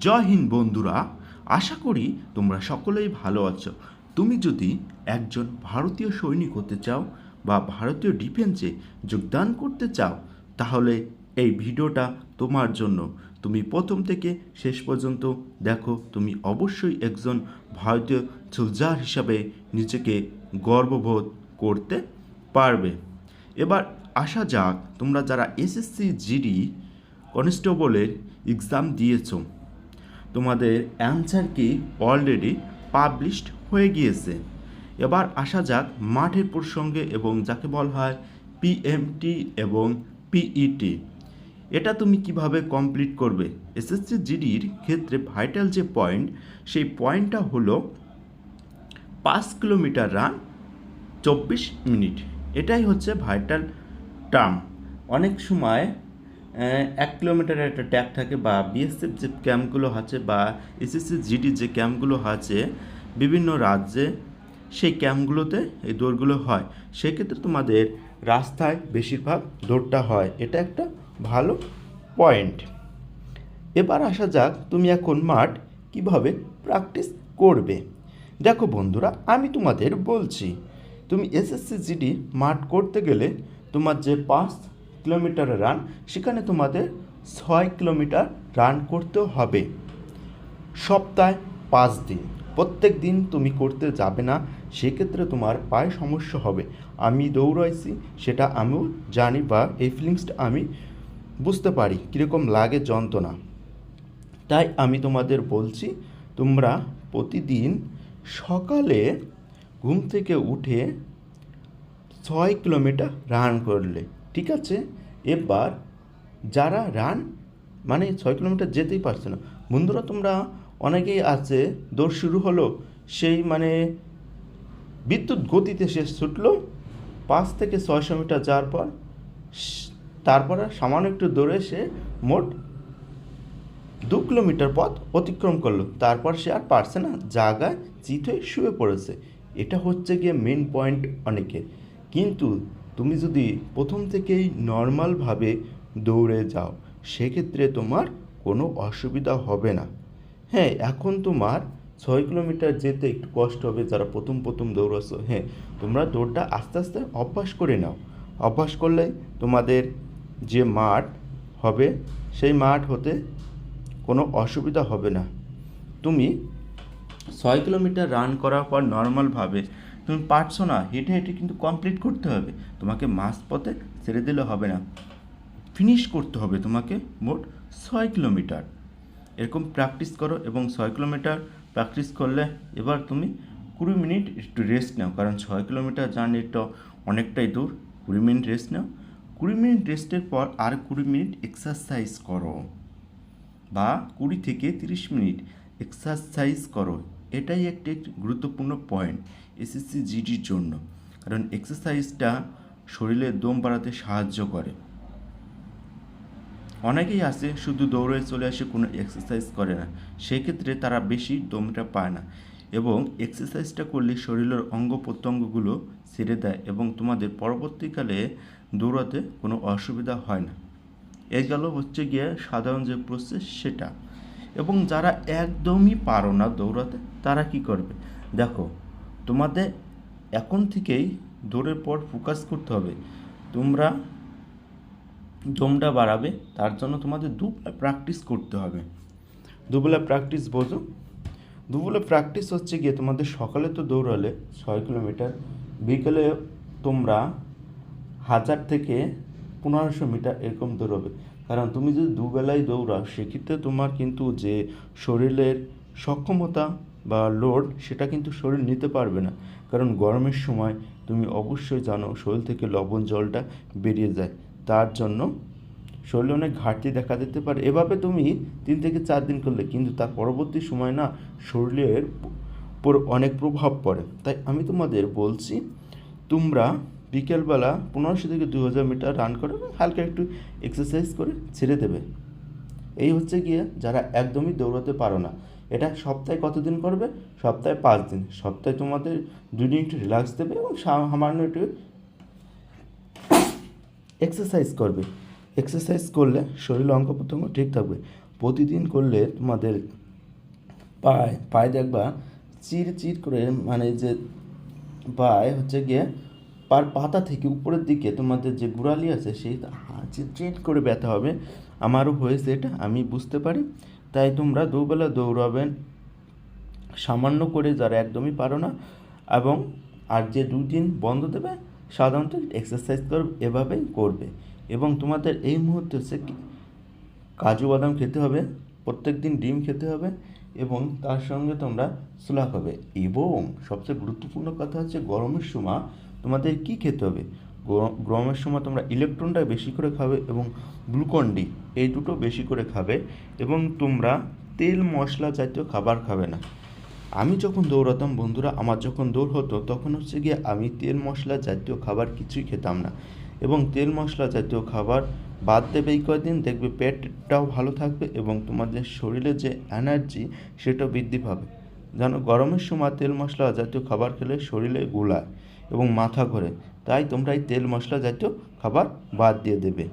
জয় হিন্দ বন্ধুরা, আশা করি তোমরা সকলেই ভালো আছো। তুমি যদি একজন ভারতীয় সৈনিক হতে চাও বা ভারতীয় ডিফেন্সে যোগদান করতে চাও, তাহলে এই ভিডিওটা তোমার জন্য। তুমি প্রথম থেকে শেষ পর্যন্ত দেখো, তুমি অবশ্যই একজন ভারতীয় সোলজার হিসাবে নিজেকে গর্ববোধ করতে পারবে। এবার আসা যাক, তোমরা যারা এসএসসি জিডি কনস্টেবলের এক্সাম দিয়েছ তোমাদের অ্যান্সার কি অলরেডি পাবলিশড হয়ে গিয়েছে। এবার আসা যাক মাঠের প্রসঙ্গে এবং যাকে বলা হয় পিএমটি এবং পিইটি এটা তুমি কীভাবে কমপ্লিট করবে? এসএসসি জিডির ক্ষেত্রে ভাইটাল যে পয়েন্ট সেই পয়েন্টটা হলো পাঁচ কিলোমিটার রান চব্বিশ মিনিট। এটাই হচ্ছে ভাইটাল টার্ম অনেক সময় এক কিলোমিটারের একটা ট্যাগ থাকে বা বিএসএফ যে ক্যাম্পগুলো আছে বা এসএসসি জিডি যে ক্যাম্পগুলো আছে বিভিন্ন রাজ্যে, সেই ক্যাম্পগুলোতে এই দৌড়গুলো হয়। সেক্ষেত্রে তোমাদের রাস্তায় বেশিরভাগ দৌড়টা হয়। এটা একটা ভালো পয়েন্ট এবার আসা যাক তুমি এখন মাঠ কীভাবে প্র্যাকটিস করবে। দেখো বন্ধুরা, আমি তোমাদের বলছি, তুমি এসএসসি জিডি মাঠ করতে গেলে তোমার যে পাঁচ কিলোমিটার রান, সেখানে তোমাদের ছয় কিলোমিটার রান করতে হবে। সপ্তাহে পাঁচ দিন। প্রত্যেক দিন তুমি করতে যাবে না, সেক্ষেত্রে তোমার পায়ে সমস্যা হবে। আমি দৌড়াইছি, সেটা আমিও জানি বা এই ফিলিংসটা আমি বুঝতে পারি, কীরকম লাগে যন্ত্রণা। তাই আমি তোমাদের বলছি, তোমরা প্রতিদিন সকালে ঘুম থেকে উঠে ছয় কিলোমিটার রান করলে। ঠিক আছে? এবার যারা রান মানে ছয় কিলোমিটার যেতেই পারছে না, বন্ধুরা তোমরা অনেকেই আছে, দৌড় শুরু হলো, সেই মানে বিদ্যুৎ গতিতে সে ছুটলো, পাঁচ থেকে ছয়শো মিটার যাওয়ার পর, তারপরে সামান্য একটু দৌড়ে সে মোট দু কিলোমিটার পথ অতিক্রম করল, তারপর সে আর পারছে না, জায়গায় চিত হয়ে শুয়ে পড়েছে। এটা হচ্ছে গিয়ে মেন পয়েন্ট অনেকের। কিন্তু তুমি যদি প্রথম থেকেই নর্মালভাবে দৌড়ে যাও, সেক্ষেত্রে তোমার কোনো অসুবিধা হবে না। হ্যাঁ এখন তোমার ছয় কিলোমিটার যেতে একটু কষ্ট হবে যারা প্রথম প্রথম দৌড়াচ্ছো। হ্যাঁ তোমরা দৌড়টা আস্তে আস্তে অভ্যাস করে নাও। অভ্যাস করলে তোমাদের যে মাঠ হবে, সেই মাঠ হতে কোনো অসুবিধা হবে না। তুমি ছয় কিলোমিটার রান করার পর নর্মালভাবে তুমি পারছ না, হেঁটে হেঁটে কিন্তু কমপ্লিট করতে হবে। তোমাকে মাঝ পথে ছেড়ে দিলে হবে না। ফিনিশ করতে হবে তোমাকে মোট ছয় কিলোমিটার এরকম প্র্যাকটিস করো এবং ছয় কিলোমিটার প্র্যাকটিস করলে এবার তুমি কুড়ি মিনিট একটু রেস্ট নাও। কারণ ছয় কিলোমিটার জার্নিটা অনেকটাই দূর। কুড়ি মিনিট রেস্ট নাও। কুড়ি মিনিট রেস্টের পর আর কুড়ি মিনিট এক্সারসাইজ করো। বা কুড়ি থেকে তিরিশ মিনিট এক্সারসাইজ করো। এটাই একটি গুরুত্বপূর্ণ পয়েন্ট এসএসসি জিডির জন্য। কারণ এক্সারসাইজটা শরীরের দম বাড়াতে সাহায্য করে। অনেকেই আছে, শুধু দৌড়ে চলে আসে, কোনো এক্সারসাইজ করে না। সেক্ষেত্রে তারা বেশি দমটা পায় না। এবং এক্সারসাইজটা করলে শরীরের অঙ্গ প্রত্যঙ্গগুলো ছেড়ে দেয় এবং তোমাদের পরবর্তীকালে দৌড়াতে কোনো অসুবিধা হয় না। এই গেল হচ্ছে গিয়ে সাধারণ যে প্রসেস সেটা। এবং যারা একদমই পারো না দৌড়াতে, তারা কি করবে? দেখো, তোমাদের এখন থেকেই দৌড়ের পর ফোকাস করতে হবে। তোমরা দমটা বাড়াবে, তার জন্য তোমাদের দুবেলা প্র্যাকটিস করতে হবে। দুবেলা প্র্যাকটিস বোঝো। দুবেলা প্র্যাকটিস হচ্ছে গিয়ে তোমাদের সকালে তো দৌড়ালে ছয় কিলোমিটার, বিকেলে তোমরা হাজার থেকে পনেরোশো মিটার এরকম দৌড়াবে। কারণ তুমি যদি দুবেলায় দৌড়াও, সেক্ষেত্রে তোমার কিন্তু যে শরীরের সক্ষমতা বা লোড সেটা কিন্তু শরীর নিতে পারবে না। কারণ গরমের সময় তুমি অবশ্যই জানো শরীর থেকে লবণ জলটা বেরিয়ে যায়। তার জন্য শরীরে অনেক ঘাটতি দেখা দিতে পারে। এভাবে তুমি তিন থেকে চার দিন করলে কিন্তু তার পরবর্তী সময় না শরীরের উপর অনেক প্রভাব পড়ে। তাই আমি তোমাদের বলছি, তোমরা বিকেলবেলা পনেরোশো থেকে দু হাজার মিটার রান করে হালকা একটু এক্সারসাইজ করে ছেড়ে দেবে। এই হচ্ছে গিয়ে যারা একদমই দৌড়াতে পারো না। এটা সপ্তাহে কতদিন করবে? সপ্তাহে পাঁচ দিন। সপ্তাহে তোমাদের দুই দিন একটু রিল্যাক্স দেবে এবং সামান্য একটু এক্সারসাইজ করবে। এক্সারসাইজ করলে শরীর অঙ্গ প্রত্যঙ্গ ঠিক থাকবে। প্রতিদিন করলে তোমাদের পায়ে পায়ে দেখবা চির চির করে মানে যে পায়ে হচ্ছে গিয়ে পার পাতা থেকে উপরের দিকে তোমাদের যে গোড়ালি আছে, সেই চিট করে ব্যথা হবে। আমারও হয়েছে এটা, আমি বুঝতে পারি। তাই তোমরা দুবেলা দৌড়াবেন সামান্য করে যারা একদমই পারো না এবং আর যে দুই দিন বন্ধ দেবে, সাধারণত এক্সারসাইজ করবে এভাবেই করবে। এবং তোমাদের এই মুহূর্তে হচ্ছে কাজু বাদাম খেতে হবে, প্রত্যেক দিন ডিম খেতে হবে এবং তার সঙ্গে তোমরা সোলা খাবে এবং সবচেয়ে গুরুত্বপূর্ণ কথা হচ্ছে গরমের সময় তোমাদের কি খেতে হবে? গরম- গরমের সময় তোমরা ইলেকট্রনটা বেশি করে খাবে এবং গ্লুকন ডি এই দুটো বেশি করে খাবে এবং তোমরা তেল মশলা জাতীয় খাবার খাবে না। আমি যখন দৌড়াতাম বন্ধুরা, আমার যখন দৌড় হতো, তখন হচ্ছে গিয়ে আমি তেল মশলা জাতীয় খাবার কিছুই খেতাম না। এবং তেল মশলা জাতীয় খাবার বাদ দেবে এই কয়দিন, দেখবে পেটটাও ভালো থাকবে এবং তোমাদের শরীরে যে এনার্জি সেটাও বৃদ্ধি পাবে। যেন গরমের সময় তেল মশলা জাতীয় খাবার খেলে শরীরে গোলায়। এবং মাথা ঘোরে। তাই তোমরা এই তেল মশলা জাতীয় খাবার বাদ দিয়ে দেবে।